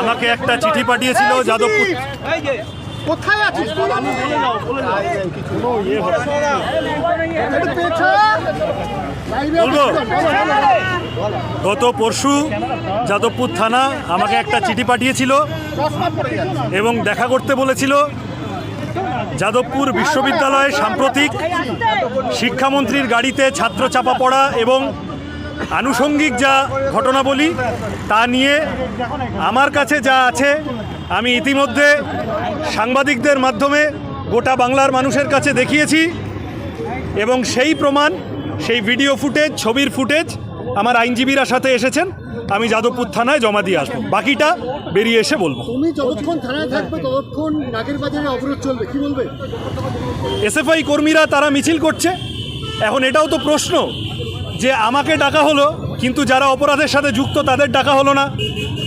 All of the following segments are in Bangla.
আমাকে একটা চিঠি পাঠিয়েছিল যাদবপুর কোথায় আছিস বলব? গত পরশু যাদবপুর থানা আমাকে একটা চিঠি পাঠিয়েছিল। এবং দেখা করতে বলেছিল। যাদবপুর বিশ্ববিদ্যালয়ে সাম্প্রতিক শিক্ষামন্ত্রীর গাড়িতে ছাত্র চাপা পড়া এবং আনুষঙ্গিক যা ঘটনাবলী তা নিয়ে আমার কাছে যা আছে আমি ইতিমধ্যে সাংবাদিকদের মাধ্যমে গোটা বাংলার মানুষের কাছে দেখিয়েছি এবং সেই প্রমাণ সেই ভিডিও ফুটেজ ছবির ফুটেজ আমার আইনজীবীরা সাথে এসেছেন। আমি যাদবপুর থানায় জমা দিয়ে আসব। বাকিটা বেরিয়ে এসে বলব। তুমি যতক্ষণ থানায় থাকবে ততক্ষণ নাগের বাজারে অবরোধ চলবে। কি বলবে? এসএফআই কর্মীরা তারা মিছিল করছে। এখন এটাও তো প্রশ্ন। যে আমাকে ডাকা হলো কিন্তু যারা অপরাধের সাথে যুক্ত তাদের ডাকা হলো না।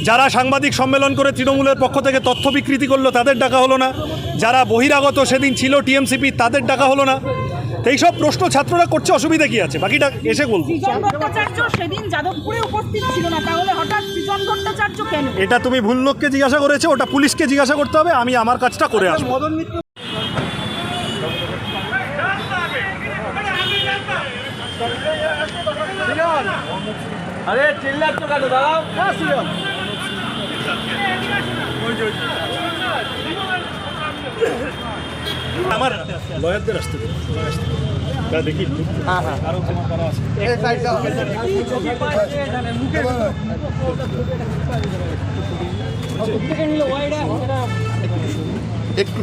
যারা সাংবাদিক সম্মেলন করে তৃণমূলের পক্ষ থেকে তথ্য বিকৃতি করল তাদের ডাকা হলো না। যারা বহিরাগত সেদিন ছিল টিএমসিপি তাদের ডাকা হলো না। তো এইসব প্রশ্ন ছাত্ররা করছে অসুবিধা কি আছে? বাকিটা এসে বলব। এটা তুমি ভুল লোককে জিজ্ঞাসা করেছ ওটা পুলিশকে জিজ্ঞাসা করতে হবে আমি আমার কাজটা করে আসব। আরে চিল্লাচ্ছ কেন দাঁড়াও। আমার লয়ারদের আসতে দিন। তা দেখি। একটু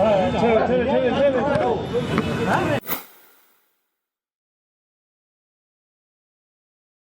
네, 제, 제, 제, 제, 제.